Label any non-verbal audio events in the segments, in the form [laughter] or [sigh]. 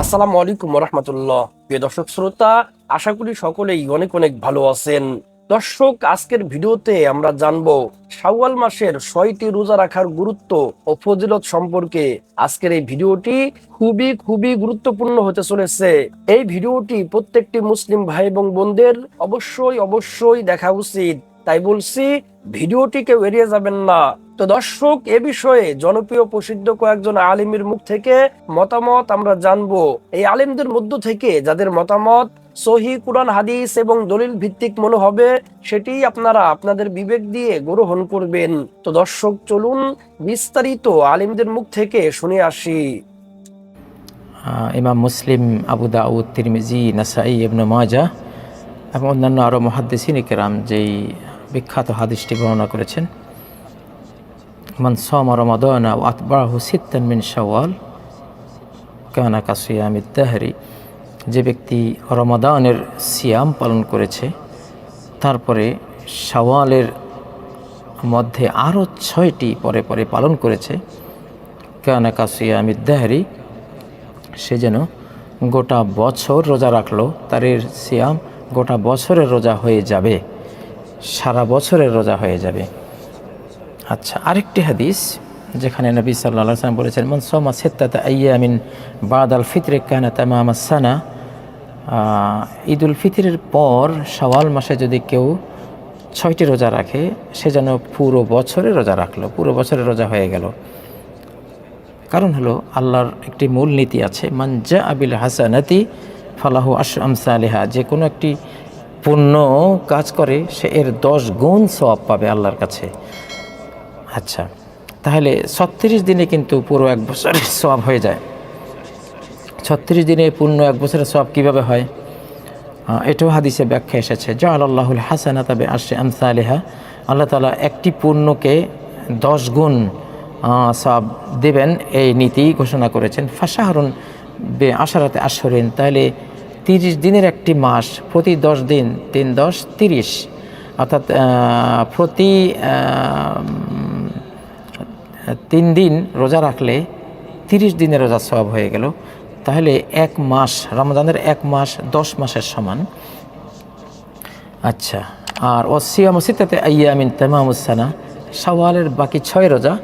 আসসালামু আলাইকুম রহমতুল্লাহ প্রিয় দর্শক শ্রোতা, আশা করি সকলেই অনেক অনেক ভালো আছেন। দর্শক, আজকের ভিডিওতে আমরা জানব শাওয়াল মাসের ছয়টি রোজা রাখার গুরুত্ব ও ফজিলত সম্পর্কে। আজকের এই ভিডিওটি খুবই খুবই গুরুত্বপূর্ণ হতে চলেছে। এই ভিডিওটি প্রত্যেকটি মুসলিম ভাই এবং বোনদের অবশ্যই অবশ্যই দেখা উচিত। তাই বলছি, ভিডিওটি কেউ এড়িয়ে যাবেন না। তো দর্শক, এ বিষয়ে জনপ্রিয় প্রসিদ্ধ কয়েকজন আলিমের মুখ থেকে মতামত আমরা জানব। এই আলিমদের মধ্য থেকে যাদের মতামত সহি কুরআন, হাদিস এবং দলিল ভিত্তিক মনে হবে, সেটি আপনারা আপনাদের বিবেক দিয়ে গ্রহণ করবেন। তো দর্শক, চলুন বিস্তারিত আলিমদের মুখ থেকে শুনে আসি। ইমাম মুসলিম আবু দাউদ, তিরমিজি, নাসাই ইবনু মাজা এবং অন্যান্য আরও মহাদ্দেসিন কেরাম যেই বিখ্যাত হাদিসটি বর্ণনা করেছেন। মান সামা রমাদান ও আতবাহু সিত্তান মিন শাওয়াল কানা যে ব্যক্তি রমাদানের সিয়াম পালন করেছে, তারপরে শাওয়ালের মধ্যে আরও ছয়টি পরে পরে পালন করেছে, কানা কাসিয়ামিদ দাহরি, সে যেন গোটা বছর রোজা রাখল, তার সিয়াম গোটা বছরের রোজা হয়ে যাবে, সারা বছরের রোজা হয়ে যাবে। আচ্ছা আরেকটি হাদিস যেখানে নবী সাল্লাহ সাল্লাম বলেছেন মনসমা সেত্তাতা আইয়ামিন বাদ আল ফিতরে কানা তামাম সানা। ঈদ উল ফিতরের পর সওয়াল মাসে যদি কেউ ছয়টি রোজা রাখে, সে যেন পুরো বছরে রোজা রাখল, পুরো বছরে রোজা হয়ে গেল। কারণ হলো, আল্লাহর একটি মূল নীতি আছে মানজা আবিল হাসানাতি ফালাহু আশ আমসা আলিহা যে কোনো একটি পুণ্য কাজ করে, সে এর দশ গুণ সওয়াব পাবে আল্লাহর কাছে। আচ্ছা তাহলে ছত্রিশ দিনে কিন্তু পুরো এক বছরের [laughs] সব হয়ে যায়। ছত্রিশ দিনে পূর্ণ এক বছরের সব কীভাবে হয়? এটাও হাদিসে ব্যাখ্যা এসেছে। জা আল্লাহুল হাসানা তবে আসে আমসা আলিহা আল্লাহ তালা একটি পূর্ণকে দশ গুণ সব দেবেন, এই নীতি ঘোষণা করেছেন। ফাঁসাহরণ বে আশারাতে আশরিন তাহলে তিরিশ দিনের একটি মাস, প্রতি দশ দিন, তিন দশ তিরিশ। অর্থাৎ প্রতি তিন দিন রোজা রাখলে তিরিশ দিনের রোজা সব হয়ে গেল। তাহলে এক মাস, রমজানের এক মাস, দশ মাসের সমান। আচ্ছা আর ও সিয়াম সিতাতে আইয়ামিন তেমামুসানা সওয়ালের বাকি ছয় রোজা,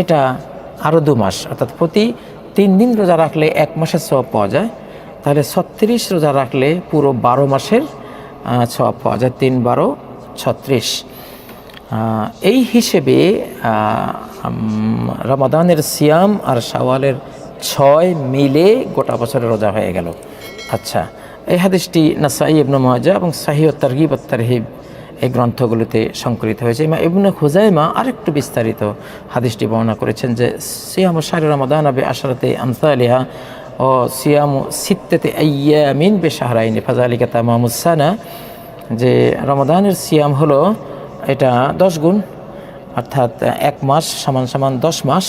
এটা আরও দু মাস। অর্থাৎ প্রতি তিন দিন রোজা রাখলে এক মাসের সব পাওয়া যায়। তাহলে ছত্রিশ রোজা রাখলে পুরো বারো মাসের সব পাওয়া যায়, তিন বারো ছত্রিশ। এই হিসেবে রমাদানের সিয়াম আর শাওয়ালের ছয় মিলে গোটা বছরের রোজা হয়ে গেল। আচ্ছা এই হাদিসটি নাসাই ইবনু মাজা এবং সাহি ও তারগিব তারহিব এই গ্রন্থগুলিতে সংকলিত হয়েছে। ইমা ইবনু খুজাইমা আরেকটু বিস্তারিত হাদিসটি বর্ণনা করেছেন যে, সিয়াম শাহরি রমাদান আবে আশরাতে আমসালিহা ও সিয়াম সিত্তেতে আইয়ামিন বে শাহরাইনি ফাজালিকা তামামুসানা যে রমাদানের সিয়াম হলো এটা দশ গুণ অর্থাৎ এক মাস সমান সমান দশ মাস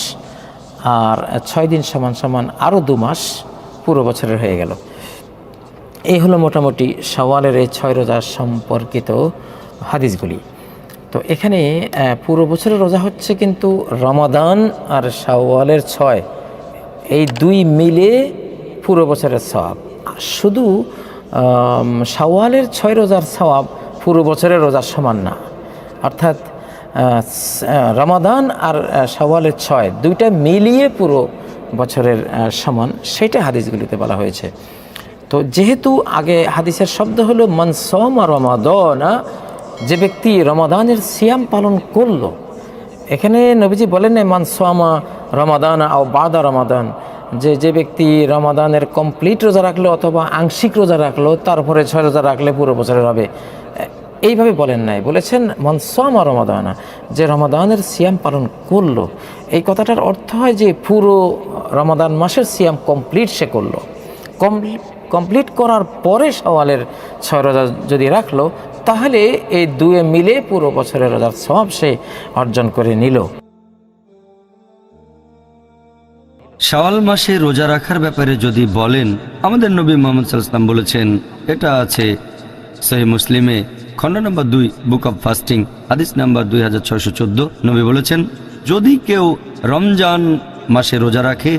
আর ছয় দিন সমান সমান আরও দু মাস পুরো বছরের হয়ে গেল। এই হলো মোটামুটি সওয়ালের এই ছয় রোজা সম্পর্কিত হাদিসগুলি। তো এখানে পুরো বছরের রোজা হচ্ছে কিন্তু রমাদান আর শাওয়ালের ছয়। এই দুই মিলে পুরো বছরের সওয়াব। শুধু আম, শাওয়ালের ছয় রোজার সওয়াব পুরো বছরের রোজার সমান না। অর্থাৎ রমাদান আর আহ, শাওয়ালের ছয় দুইটা মিলিয়ে পুরো বছরের সমান সেটা হাদিসগুলিতে বলা হয়েছে। তো যেহেতু আগে হাদিসের শব্দ হলো মনসম রমাদনা যে ব্যক্তি রমাদানের সিয়াম পালন করল এখানে নবীজি বলেন মানসামা রমাদান আও বাদা রমাদান যে যে ব্যক্তি রমাদানের কমপ্লিট রোজা রাখল অথবা আংশিক রোজা রাখল তারপরে ছয় রোজা রাখলে পুরো বছরের হবে। এইভাবে বলেন নাই। বলেছেন মনসামা রমাদানা যে রমাদানের সিয়াম পালন করল। এই কথাটার অর্থ হয় যে পুরো রমাদান মাসের সিয়াম কমপ্লিট সে করল। কমপ্লিট করার পরে সওয়ালের ছয় রোজা যদি রাখল, তাহলে এই দুয়ে মিলে পুরো বছরের রোজার সব সে অর্জন করে নিল। শাওয়াল মাসে রোজা রাখার ব্যাপারে যদি বলেন, আমাদের নবী মোহাম্মদ সাল্লাম বলেছেন, এটা আছে সহি মুসলিমে। খণ্ড নম্বর দুই বুক অব ফাস্টিং হাদিস নাম্বার দুই হাজার ছয়শো চোদ্দ, নবী বলেছেন, যদি কেউ রমজান মাসে রোজা রাখে,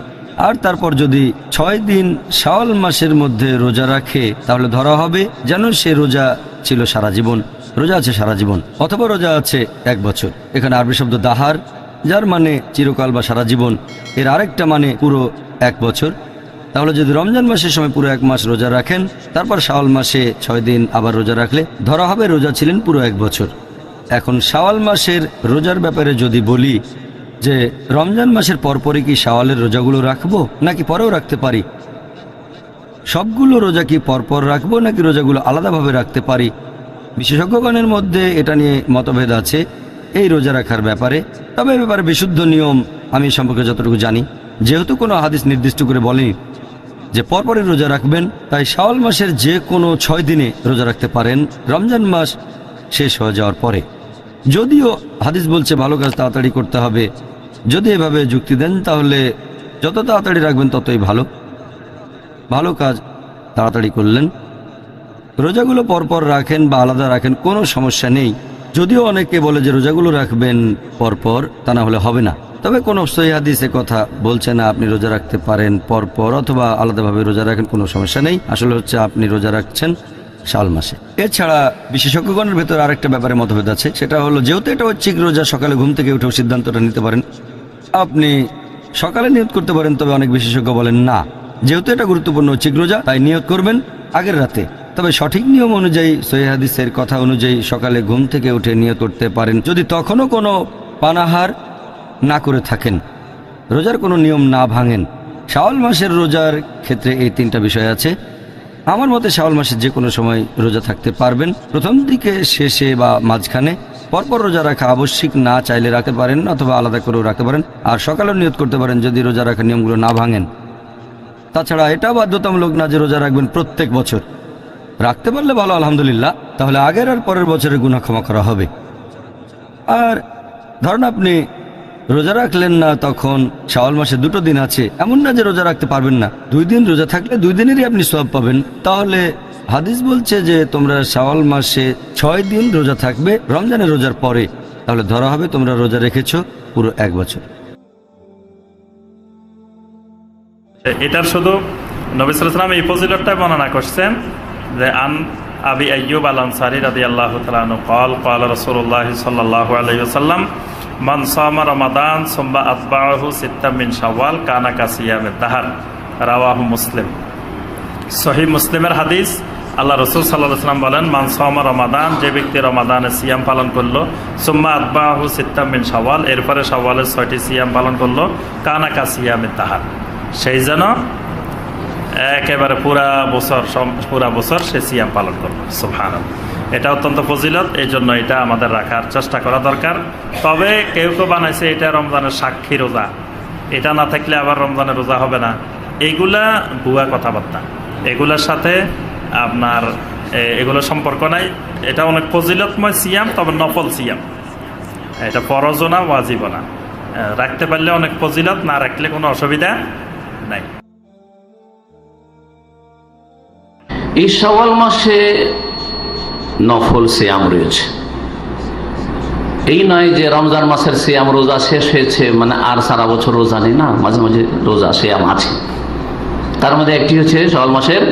আর তারপর যদি ছয় দিন শাওয়াল মাসের মধ্যে রোজা রাখে, তাহলে ধরা হবে যেন সে রোজা ছিল সারা জীবন। রোজা আছে সারা জীবন, অথবা রোজা আছে এক বছর। এখানে আরবি শব্দ দাহার, যার মানে চিরকাল বা সারা জীবন। এর আরেকটা মানে পুরো এক বছর। তাহলে যদি রমজান মাসের সময় পুরো এক মাস রোজা রাখেন, তারপর শাওয়াল মাসে ছয় দিন আবার রোজা রাখলে ধরা হবে রোজা ছিলেন পুরো এক বছর। এখন শাওয়াল মাসের রোজার ব্যাপারে যদি বলি যে রমজান মাসের পরপরই কি শাওয়ালের রোজাগুলো রাখব নাকি পরেও রাখতে পারি? সবগুলো রোজা কি পরপর রাখব নাকি রোজাগুলো আলাদাভাবে রাখতে পারি? বিশেষজ্ঞগণের মধ্যে এটা নিয়ে মতভেদ আছে। এই রোজা রাখার ব্যাপারে। তবে এ ব্যাপারে বিশুদ্ধ নিয়ম আমি সম্পর্কে যতটুকু জানি, যেহেতু কোনো হাদিস নির্দিষ্ট করে বলেনি যে পরপরই রোজা রাখবেন, তাই শাওয়াল মাসের যে কোনো ছয় দিনে রোজা রাখতে পারেন। রমজান মাস শেষ হয়ে যাওয়ার পরে। যদিও হাদিস বলছে, ভালো কাজ তাড়াতাড়ি করতে হবে। যদি এভাবে যুক্তি দেন, তাহলে যত তাড়াতাড়ি রাখবেন, ততই ভালো। ভালো কাজ তাড়াতাড়ি করলেন। রোজাগুলো পরপর রাখেন বা আলাদা রাখেন, কোনো সমস্যা নেই। যদিও অনেকে বলে যে, রোজাগুলো রাখবেন পরপর তা না হলে হবে না। তবে কোনো সহি হাদিসে কথা বলছে না, আপনি রোজা রাখতে পারেন পরপর অথবা আলাদাভাবে রোজা রাখেন, কোনো সমস্যা নেই। আসলে হচ্ছে আপনি রোজা রাখছেন শাল মাসে। এছাড়া বিশেষজ্ঞগণের ভেতর আরেকটা ব্যাপারে মতভেদ আছে, সেটা হলো যেহেতু এটা হচ্ছে রোজা, সকালে ঘুম থেকে উঠেও সিদ্ধান্তটা নিতে পারেন। আপনি সকালে নিয়োগ করতে পারেন, তবে অনেক বিশেষজ্ঞ বলেন না। যেহেতু এটা গুরুত্বপূর্ণ ঐচ্ছিক রোজা, তাই নিয়োগ করবেন আগের রাতে। তবে সঠিক নিয়ম অনুযায়ী সহিহাদিসের কথা অনুযায়ী সকালে ঘুম থেকে উঠে নিয়োগ করতে পারেন। যদি তখনও কোনো পানাহার না করে থাকেন। রোজার কোনো নিয়ম না ভাঙেন। শাওয়াল মাসের রোজার ক্ষেত্রে এই তিনটা বিষয় আছে। আমার মতে শাওয়াল মাসের যে কোনো সময় রোজা থাকতে পারবেন। প্রথম দিকে শেষে বা মাঝখানে পরপর রোজা রাখা আবশ্যিক না চাইলে রাখতে পারেন অথবা আলাদা করেও রাখতে পারেন। আর সকালেও নিয়ত করতে পারেন যদি রোজা রাখার নিয়মগুলো না ভাঙেন। তাছাড়া এটা বাধ্যতামূলক না যে রোজা রাখবেন প্রত্যেক বছর। রাখতে পারলে ভালো, আলহামদুলিল্লাহ। তাহলে আগের আর পরের বছরের গুণা ক্ষমা করা হবে। আর ধরুন আপনি রোজা রাখলেন না তখন শাওয়াল মাসে দুটো দিন আছে। এমন না যে রোজা রাখতে পারবেন না। দুই দিন রোজা থাকলে দুই দিনেরই আপনি সব পাবেন। তাহলে হাদিস বলছে যে তোমরা শাওয়াল মাসে ছয় দিন রোজা থাকবে, রমজানের রোজার পরে। তাহলে ধরা হবে তোমরা রোজা রেখেছো পুরো এক বছর। এটার শুধু নবিসাম এই ফজিলতটাই বর্ণনা করছেন যে, আন আবি আইয়ুব আল আনসারি রাদি আল্লাহ কল কল রসুল্লাহ সাল্লাহ আলহিসাল্লাম রমাদান সিত্তামিন তাহার মুসলিম। মুসলিমের হাদিস, আল্লাহ রসুল বলেন রমাদান, যে ব্যক্তি রমাদানে সিয়াম পালন করল, সোম্মা আতবাহু সিত্তামিন শাওয়াল, এরপরে শাওয়ালের ছয়টি সিয়াম পালন করল, কানা কাসিয়ামে তাহার সেই যেন একেবারে পুরা বছর পুরা বছর সে সিয়াম পালন করল। সুহান এটা অত্যন্ত ফজিলত এই জন্য এটা আমাদের রাখার চেষ্টা করা দরকার। তবে কেউ কেউ বানাইছে এটা রমজানের সাক্ষী রোজা। এটা না থাকলে আবার রমজানের রোজা হবে না। এইগুলা ভুয়া কথাবার্তা। এগুলোর সাথে আপনার এ, এগুলোর সম্পর্ক নাই। এটা অনেক ফজিলতময় সিয়াম তবে নফল সিয়াম। এটা ফরজও না ওয়াজিবও না। রাখতে পারলে অনেক ফজিলত না রাখলে কোনো অসুবিধা নাই। এই সওয়াল মাসে নফল সিয়াম রয়েছে। এই নয় যে রমজান মাসের সিয়াম রোজা শেষ হয়েছে মানে আর সারা বছর রোজা নেই, না, মাঝে মাঝে রোজা সিয়াম আছে। তার মধ্যে একটি হচ্ছে সওয়াল মাসের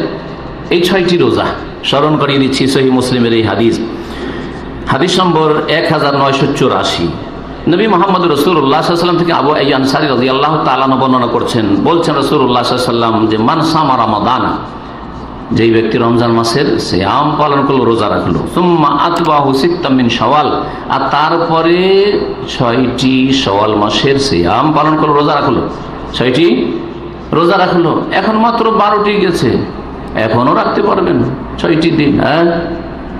এই ছয়টি রোজা। স্মরণ করিয়ে দিচ্ছি সহি মুসলিমের এই হাদিস। হাদিস নম্বর এক হাজার নয়শো চুরাশি। নবী মোহাম্মদ রসুল্লাহ সাল্লাম থেকে আবু আই আনসারি রাজি আল্লাহ তালানো বর্ণনা করছেন, বলছেন রসুল্লাহ সাল্লাম যে মানসামা রামাদানা যেই ব্যক্তি রমজান মাসের শ্যাম পালন করল, রোজা রাখল। সওয়াল আর তারপরে ছয়টি সওয়াল মাসের শ্যাম পালন করল, রোজা রাখল। ছয়টি রোজা রাখল। এখন মাত্র বারোটি গেছে। এখনও রাখতে পারবেন। ছয়টি দিন হ্যাঁ?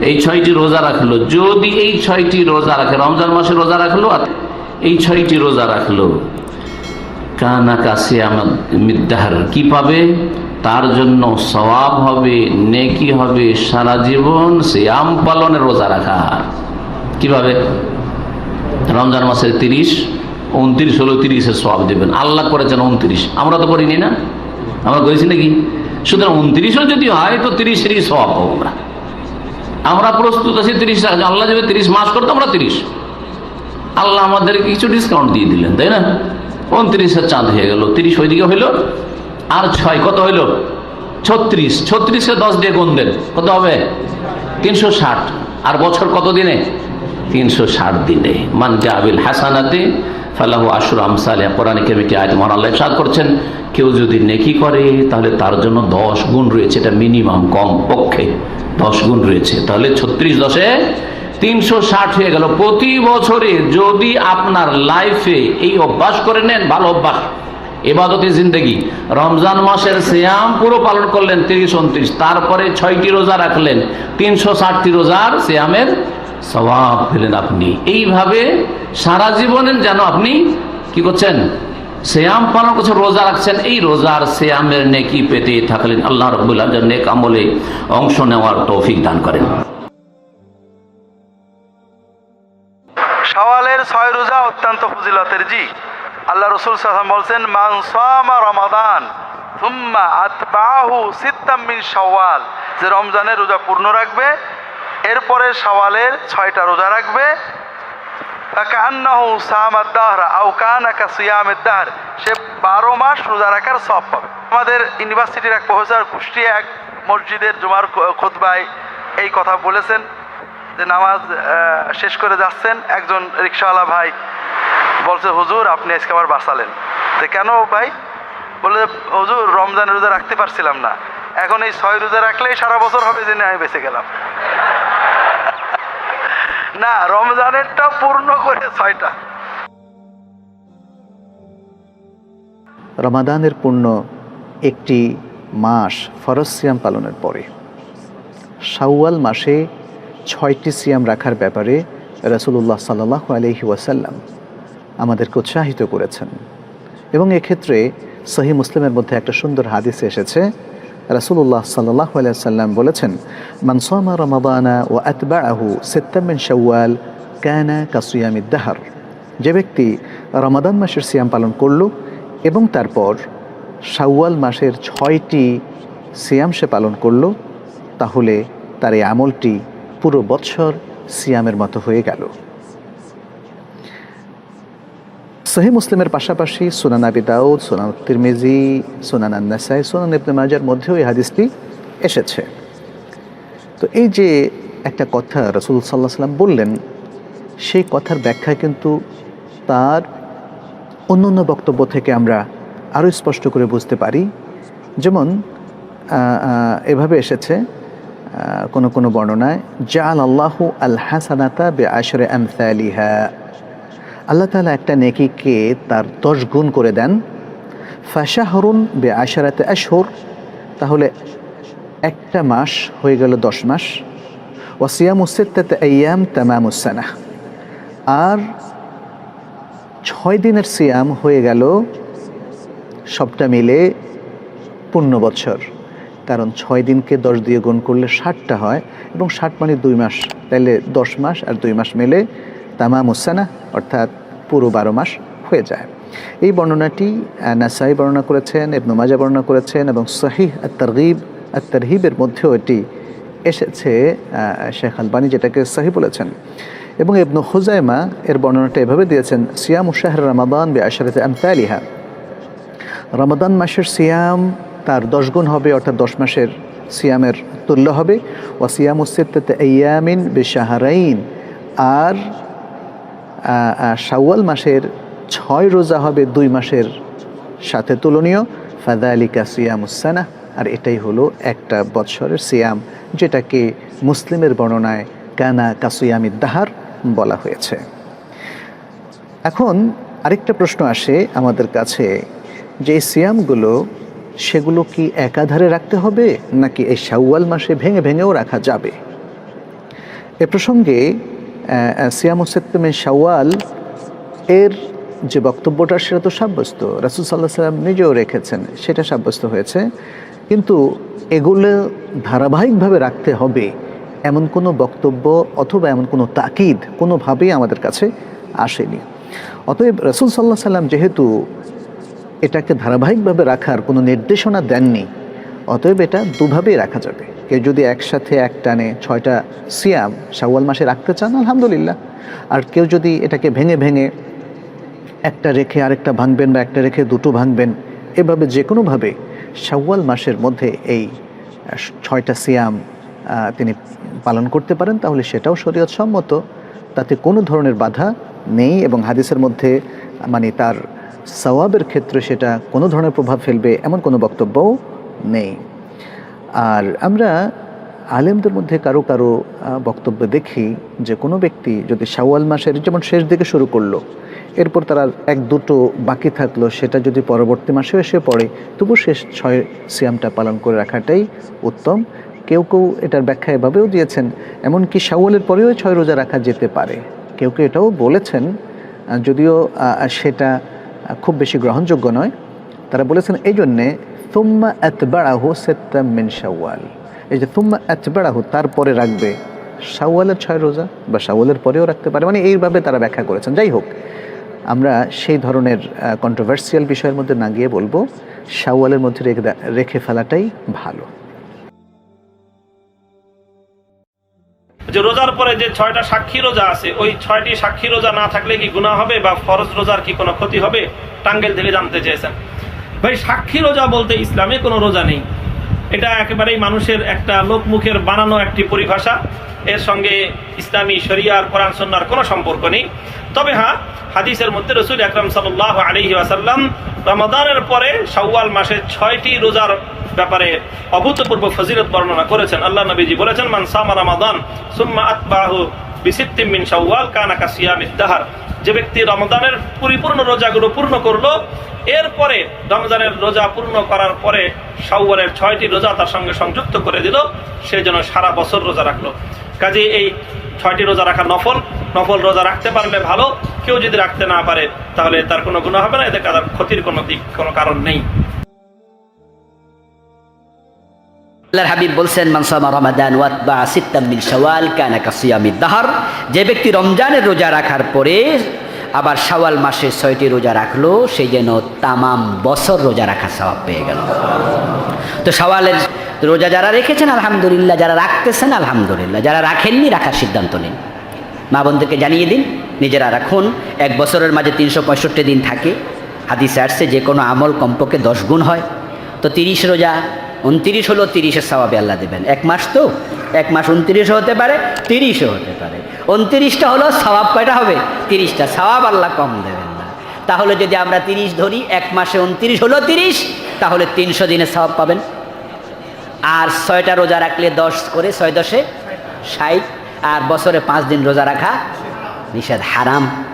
এই ছয়টি রোজা রাখল। যদি এই ছয়টি রোজা রাখে, রমজান মাসে রোজা রাখল আর এই ছয়টি রোজা রাখল, কানা আমার মিদ্দাহার, কি পাবে? তার জন্য সওয়াব হবে, নেকি হবে, সারা জীবন সিয়াম পালনে রোজা রাখা। কীভাবে? রমজান মাসের তিরিশ, উনত্রিশ হলো তিরিশের সওয়াব দেবেন। আল্লাহ করেছেন উনত্রিশ। আমরা তো করিনি না? আমরা করেছি নাকি? সুতরাং উনত্রিশও যদি হয়, তো তিরিশেরই সওয়াব হব আমরা। আমরা প্রস্তুত আছি তিরিশ আল্লাহ যদি তিরিশ মাস করতো, আমরা তিরিশ। আল্লাহ আমাদের কিছু ডিসকাউন্ট দিয়ে দিলেন, তাই না? উনত্রিশের চাঁদ হয়ে গেল, তিরিশ ওইদিকে হইল। আর ছয়, কত হইল? ছত্রিশ। ছত্রিশে দশ দিয়ে গুণ দেন। কত হবে? তিনশো ষাট। আর বছর কত দিনে? তিনশো ষাট দিনে। মান জাবিল হাসানাতে, ফালাহু আশুর আমসালে কোরআনে কেমিটি আয়ত মহান আল্লাহ সাদ করছেন, কেউ যদি নেকি করে, তাহলে তার জন্য দশ গুণ রয়েছে। এটা মিনিমাম কম পক্ষে দশ গুণ রয়েছে। তাহলে ছত্রিশ দশে তিনশো ষাট হয়ে গেল। প্রতি বছরে যদি আপনার লাইফে এই অভ্যাস করে নেন, ভালো অভ্যাস। এবাদতি জিন্দগি। রমজান মাসের সিয়াম পুরো পালন করলেন তিরিশ উনত্রিশ, তারপরে ছয়টি রোজা রাখলেন, তিনশো ষাটটি রোজার সিয়ামের স্বভাব পেলেন আপনি। এইভাবে সারা জীবনের যেন আপনি কি করছেন? শ্যাম পালন করছেন, রোজা রাখছেন, এই রোজার শ্যামের নেকি পেতে থাকলেন। আল্লাহ রবুল্লাহ নেক আমলে অংশ নেওয়ার তৌফিক দান করেন। সওয়ালের ছয় রোজা অত্যন্ত ফজিলতের জি। আল্লাহ রসুল সাল্লাম বলছেন মানসামা রমাদান থুম্মা আতবাহু সিত্তাম মিন সওয়াল যে রমজানের রোজা পূর্ণ রাখবে, এরপরে সওয়ালের ছয়টা রোজা রাখবে। দাহর। সে বারো মাস রোজা রাখার সব পাবে। আমাদের ইউনিভার্সিটির এক প্রফেসর কুষ্টিয়া এক মসজিদের জুমার খোদবায় এই কথা বলেছেন যে নামাজ শেষ করে যাচ্ছেন একজন রিক্সাওয়ালা ভাই। বলছে, হুজুর, আপনি আজকে আবার বাঁচালেন। তো কেন ভাই? বলে, হুজুর, রমজান রোজা রাখতে পারছিলাম না। এখন এই ছয় রোজা রাখলেই সারা বছর হবে যে আমি বেঁচে গেলাম। না, রমজানেরটা পূর্ণ করে ছয়টা। রমাদানের পূর্ণ একটি মাস ফরজ সিয়াম পালনের পরে, শাওয়াল মাসে ছয়টি সিয়াম রাখার ব্যাপারে রসুল্লাহ সাল্লাহ আলহি ওয়াসাল্লাম আমাদেরকে উৎসাহিত করেছেন। এবং এক্ষেত্রে সহি মুসলিমের মধ্যে একটা সুন্দর হাদিস এসেছে। রসুল্লাহ সাল্লাহ সাল্লাম বলেছেন মানসামা রমাদানা ও আতবাহু সেত্তামিন শাওয়াল কানা কাসুয়ামিদ্দাহার যে ব্যক্তি রমাদান মাসের সিয়াম পালন করল এবং তারপর শাওয়াল মাসের ছয়টি সিয়াম সে পালন করল, তাহলে তার এই আমলটি পুরো বৎসর সিয়ামের মতো হয়ে গেল। সহি মুসলিমের পাশাপাশি সুনান আবি দাউদ, সুনান তিরমিজি, সুনান আন্নাসাই, সুনান ইবনে মাজার মধ্যেও এই হাদিসটি এসেছে। তো এই যে একটা কথা রসুল সাল্লাহ সাল্লাম বললেন, সেই কথার ব্যাখ্যা কিন্তু তার অন্য অন্য বক্তব্য থেকে আমরা আরও স্পষ্ট করে বুঝতে পারি। যেমন এভাবে এসেছে কোনো কোনো বর্ণনায় জাল আল্লাহু আল হাসানাতা বে আশরে আমসালিহা। আল্লাহ তাআলা একটা নেকিকে তার দশ গুণ করে দেন। ফাশাহরুন বে আশারাতে আশহর, তাহলে একটা মাস হয়ে গেল দশ মাস। ওয়াসিয়ামুসিত্তাতে আয়াম তামামুসানা আর ছয় দিনের সিয়াম হয়ে গেল সবটা মিলে পূর্ণ বছর। কারণ ছয় দিনকে দশ দিয়ে গুণ করলে ষাটটা হয় এবং ষাট মানে দুই মাস। তাহলে দশ মাস আর দুই মাস মিলে তামা মুসানা অর্থাৎ পুরো বারো মাস হয়ে যায়। এই বর্ণনাটি নাসাই বর্ণনা করেছেন, ইবনু মাজা বর্ণনা করেছেন এবং সহিহ আর তারগিব আর তারহিবের মধ্যেও এটি এসেছে শেখ আলবানি যেটাকে সাহি বলেছেন। এবং ইবনু হুজাইমা এর বর্ণনাটা এভাবে দিয়েছেন, সিয়াম শাহর রমাদান বে আশারাতে আমতালিহা রমাদান মাসের সিয়াম তার দশ গুণ হবে, অর্থাৎ দশ মাসের সিয়ামের তুল্য হবে। ও সিয়াম উসিত্তাতে ইয়ামিন বে শাহরাইন আর শাওয়াল মাসের ছয় রোজা হবে, দুই মাসের সাথে তুলনীয়। ফাদা আলিকা সিয়ামুসানা আর এটাই হলো একটা বৎসরের সিয়াম, যেটাকে মুসলিমের বর্ণনায় কানা কাসুয়ামিদ দাহার বলা হয়েছে। এখন আরেকটা প্রশ্ন আসে আমাদের কাছে, যে সিয়ামগুলো সেগুলো কি একাধারে রাখতে হবে, নাকি এই শাওয়াল মাসে ভেঙে ভেঙেও রাখা যাবে? এ প্রসঙ্গে সিয়ামুসেত্তমে শাওয়াল এর যে বক্তব্যটা, সেটা তো সাব্যস্ত। রাসুল সাল্লাহ সাল্লাম নিজেও রেখেছেন, সেটা সাব্যস্ত হয়েছে। কিন্তু এগুলো ধারাবাহিকভাবে রাখতে হবে এমন কোনো বক্তব্য অথবা এমন কোনো তাকিদ কোনোভাবেই আমাদের কাছে আসেনি। অতএব রসুল সাল্লাহ সাল্লাম যেহেতু এটাকে ধারাবাহিকভাবে রাখার কোনো নির্দেশনা দেননি, অতএব এটা দুভাবেই রাখা যাবে। কেউ যদি একসাথে এক টানে ছয়টা সিয়াম শাওয়াল মাসে রাখতে চান, আলহামদুলিল্লাহ। আর কেউ যদি এটাকে ভেঙে ভেঙে একটা রেখে আরেকটা ভাঙবেন বা একটা রেখে দুটো ভাঙবেন, এভাবে যে কোনোভাবে শাওয়াল মাসের মধ্যে এই ছয়টা সিয়াম তিনি পালন করতে পারেন, তাহলে সেটাও শরীয়ত সম্মত তাতে কোনো ধরনের বাধা নেই এবং হাদিসের মধ্যে মানে তার সওয়াবের ক্ষেত্রে সেটা কোনো ধরনের প্রভাব ফেলবে এমন কোনো বক্তব্যও নেই। আর আমরা আলেমদের মধ্যে কারও কারও বক্তব্য দেখি যে কোনো ব্যক্তি যদি শাওয়াল মাসের, যেমন শেষ দিকে শুরু করল, এরপর তার এক দুটো বাকি থাকল, সেটা যদি পরবর্তী মাসে এসে পড়ে তবু শেষ ছয় সিয়ামটা পালন করে রাখাটাই উত্তম। কেউ কেউ এটার ব্যাখ্যা এভাবেও দিয়েছেন, এমনকি শাওয়ালের পরেও ছয় রোজা রাখা যেতে পারে। কেউ কেউ এটাও বলেছেন যদিও সেটা খুব বেশি গ্রহণযোগ্য নয়। তারা বলেছেন, এই জন্যে তুম্মা এতবাড়াহু সেত্তাম মিন শাওয়াল এই যে তুম্মা এতবাড়াহু তারপরে রাখবে শাওয়ালের ছয় রোজা বা শাওয়ালের পরেও রাখতে পারে মানে এইভাবে তারা ব্যাখ্যা করেছেন। যাই হোক, আমরা সেই ধরনের কন্ট্রোভার্সিয়াল বিষয়ের মধ্যে না গিয়ে বলব, শাওয়ালের মধ্যে রেখে রেখে ফেলাটাই ভালো। যে রোজার পরে যে ছয়টা সাক্ষী রোজা আছে, ওই ছয়টি সাক্ষী রোজা না থাকলে কি গুণা হবে বা ফরজ রোজার কি কোনো ক্ষতি হবে? টাঙ্গেল থেকে জানতে চেয়েছেন। ভাই, সাক্ষী রোজা বলতে ইসলামে কোনো রোজা নেই। এটা একেবারেই মানুষের একটা লোকমুখের বানানো একটি পরিভাষা। এর সঙ্গে ইসলামী শরিয়ার কোরআন সন্ন্যার কোনো সম্পর্ক নেই। তবে হ্যাঁ হাদিসের মধ্যে রসুল আকরম সাল্লাহ আলহি আসাল্লাম রমাদানের পরে শাওয়াল মাসে ছয়টি রোজার ব্যাপারে অভূতপূর্ব ফজিলত বর্ণনা করেছেন। আল্লাহ নবীজি বলেছেন, মান সামা রমাদান, সুম্মা আতবাহু বিসিত্তিম মিন শাওয়াল কানা কাসিয়ামিদ দাহার। যে ব্যক্তি রমজানের পরিপূর্ণ রোজাগুলো পূর্ণ করল, এরপরে রমজানের রোজা পূর্ণ করার পরে শাওয়ালের ছয়টি রোজা তার সঙ্গে সংযুক্ত করে দিল, সে যেন সারা বছর রোজা রাখল। কাজে এই ছয়টি রোজা রাখা নফল। নফল রোজা রাখতে পারলে ভালো, কেউ যদি রাখতে না পারে তাহলে তার কোনো গুণ হবে না, এতে তার ক্ষতির কোনো দিক, কোনো কারণ নেই। আল্লাহর হাবিব বলছেন মানসামা রমাদান ওয়াতবা সিত্তাম মিন শাওয়াল কানা কাসিয়ামিদ দাহার। যে ব্যক্তি রমজানের রোজা রাখার পরে আবার শাওয়াল মাসে ছয়টি রোজা রাখল সেই যেন তামাম বছর রোজা রাখা সওয়াব পেয়ে গেল। তো শাওয়ালের রোজা যারা রেখেছেন, আলহামদুলিল্লাহ, যারা রাখতেছেন, আলহামদুলিল্লাহ, যারা রাখেননি, রাখার সিদ্ধান্ত নিন। মা বোনদেরকে জানিয়ে দিন, নিজেরা রাখুন। এক বছরের মাঝে তিনশো পঁয়ষট্টি দিন থাকে। হাদিসে আসছে, যে কোনো আমল কমপক্ষে দশ গুণ হয়। তো তিরিশ রোজা উনত্রিশ হলো তিরিশের সবাবে আল্লাহ দেবেন। এক মাস তো? এক মাস উনত্রিশও হতে পারে, তিরিশও হতে পারে। উনত্রিশটা হলো সবাব কয়টা হবে? তিরিশটা। সবাব আল্লাহ কম দেবেন না। তাহলে যদি আমরা তিরিশ ধরি, এক মাসে উনত্রিশ হলো তিরিশ, তাহলে তিনশো দিনে সবাব পাবেন। আর ছয়টা রোজা রাখলে দশ করে, ছয় দশে ষাট। আর বছরে পাঁচ দিন রোজা রাখা নিষেধ, হারাম।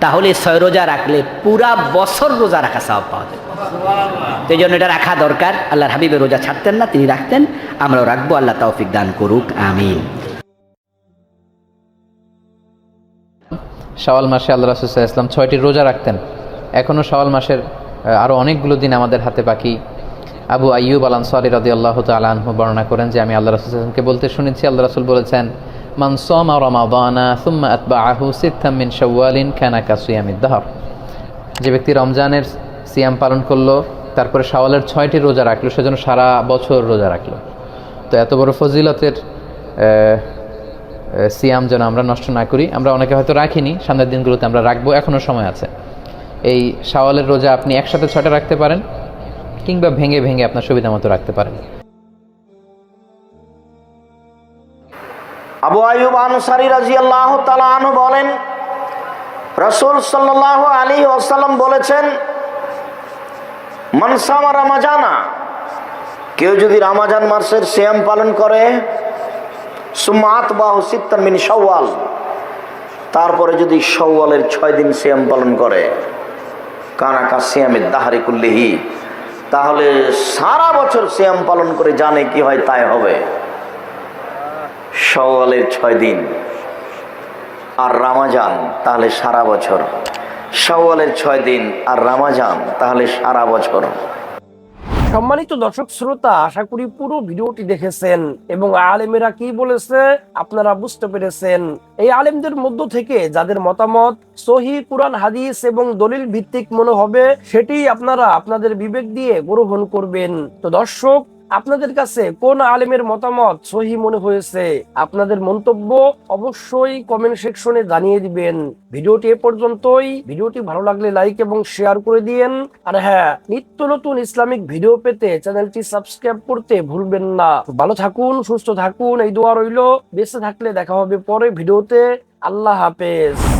তাহলে ছয় রোজা রাখলে পুরা বছর রোজা রাখা সব পাওয়া যাবে। এই জন্য এটা রাখা দরকার। আল্লাহর হাবিবের রোজা ছাড়তেন না, তিনি রাখতেন। আমরাও রাখব, আল্লাহ তৌফিক দান করুক, আমিন। শাওয়াল মাসে আল্লাহ রাসুল্লাহ ইসলাম ছয়টি রোজা রাখতেন। এখনও শাওয়াল মাসের আরও অনেকগুলো দিন আমাদের হাতে বাকি। আবু আইয়ুব আল আনসারি রাদি আল্লাহ তালহু বর্ণনা করেন যে, আমি আল্লাহ রাসুলকে বলতে শুনেছি, আল্লাহ রাসুল বলেছেন, মান সোমা রমাদানা সুম্মা আতবা আহু সিত্তাম মিন শাওয়ালিন খানা কাসুয়ামিদ দাহর। যে ব্যক্তি রমজানের সিয়াম পালন করল, তারপরে শাওয়ালের ছয়টি রোজা রাখল, সেজন্য সারা বছর রোজা রাখল। তো এত বড় ফজিলতের সিয়াম যেন আমরা নষ্ট না করি, আমরা অনেকে হয়তো রাখিনি, সামনের দিনগুলোতে আমরা রাখব এখনও সময় আছে। এই শাওয়ালের রোজা আপনি একসাথে ছয়টা রাখতে পারেন, কিংবা ভেঙে ভেঙে আপনার সুবিধা মতো রাখতে পারেন। আবু আয়ুব আনসারি রাজি আল্লাহ তালু বলেন, রসুল সাল্লাহ আলী ওসাল্লাম বলেছেন মনসামা রামাজানা। কেউ যদি রামাজান মাসের শ্যাম পালন করে সুমাত মিন সওয়াল তারপরে যদি সওয়ালের ছয় দিন শ্যাম পালন করে কানাকা শ্যামের দাহারি কুল্লিহি, তাহলে সারা বছর শ্যাম পালন করে জানে কি হয় তাই হবে। সওয়ালের ছয় দিন আর রামাজান, তাহলে সারা বছর। সওয়ালের ছয় দিন আর রামাজান, তাহলে সারা বছর। সম্মানিত দর্শক শ্রোতা, আশা করি পুরো ভিডিওটি দেখেছেন এবং আলেমেরা কি বলেছে আপনারা বুঝতে পেরেছেন। এই আলেমদের মধ্য থেকে যাদের মতামত সহি কুরআন, হাদিস এবং দলিল ভিত্তিক মনে হবে সেটি আপনারা আপনাদের বিবেক দিয়ে গ্রহণ করবেন। তো দর্শক আপনাদের কাছে কোন আলেমের মতামত সহি মনে হয়েছে? আপনাদের মন্তব্য অবশ্যই কমেন্ট সেকশনে জানিয়ে দিবেন। ভিডিওটি এ পর্যন্তই। ভিডিওটি ভালো লাগলে লাইক এবং শেয়ার করে দিয়েন। আর হ্যাঁ নিত্য নতুন ইসলামিক ভিডিও পেতে চ্যানেলটি সাবস্ক্রাইব করতে ভুলবেন না। ভালো থাকুন, সুস্থ থাকুন, এই দোয়া রইল। বেঁচে থাকলে দেখা হবে পরে ভিডিওতে। আল্লাহ হাফেজ।